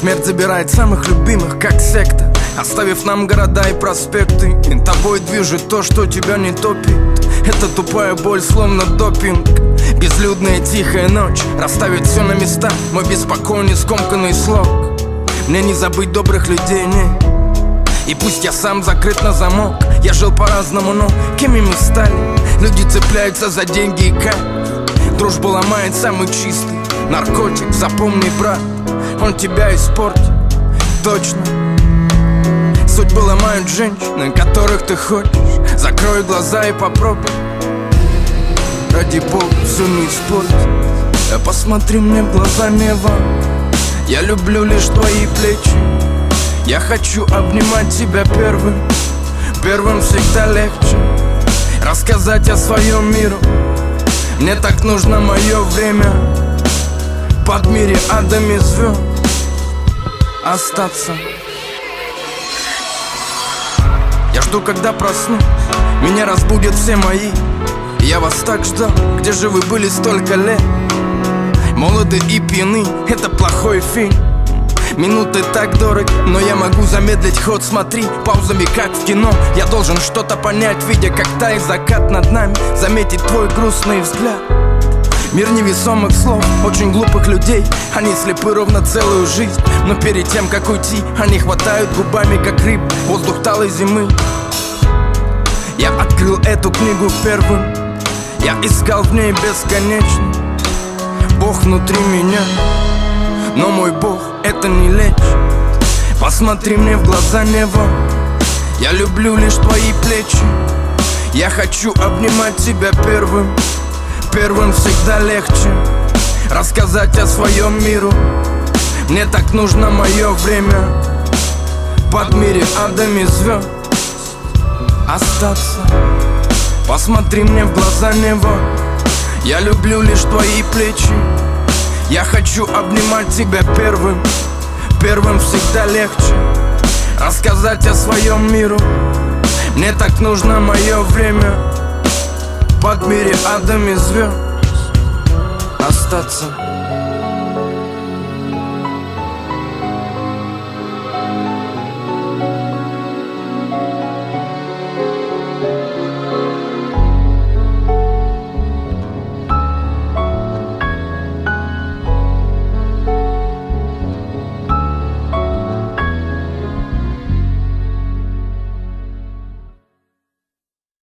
Смерть забирает самых любимых, как секта. Оставив нам города и проспекты И тобой движет то, что тебя не топит. Это тупая боль, словно допинг. Безлюдная тихая ночь Расставит все на места. Мой беспокойный скомканный слог. Мне не забыть добрых людей, не. И пусть я сам закрыт на замок. Я жил по-разному, но кем мы стали? Люди цепляются за деньги и кайф. Дружбу ломает самый чистый Наркотик, запомни, брат Он тебя испортит, точно. Судьбы ломают женщины, которых ты хочешь Закрой глаза и попробуй. Ради бога, все не испортить Посмотри мне в глаза, Нева Я люблю лишь твои плечи. Я хочу обнимать тебя первым. Первым всегда легче. Рассказать о своем миру. Мне так нужно мое время Под мире адами звезд Остаться. Я жду, когда проснусь Меня разбудят все мои. Я вас так ждал. Где же вы были столько лет? Молоды и пьяны. Это плохой фильм. Минуты так дорог, но я могу замедлить ход. Смотри, паузами как в кино. Я должен что-то понять, видя как тает закат над нами. Заметить твой грустный взгляд Мир невесомых слов, очень глупых людей. Они слепы ровно целую жизнь. Но перед тем, как уйти, они хватают губами, как рыб Воздух талой зимы. Я открыл эту книгу первым. Я искал в ней бесконечно. Бог внутри меня. Но мой Бог это не лечит Посмотри мне в глаза, небо Я люблю лишь твои плечи. Я хочу обнимать тебя первым Первым всегда легче Рассказать о своем миру. Мне так нужно мое время Под мире адами звезд Остаться. Посмотри мне в глаза, небо. Я люблю лишь твои плечи. Я хочу обнимать тебя первым Первым всегда легче Рассказать о своем миру. Мне так нужно мое время Под мире адами звезд Остаться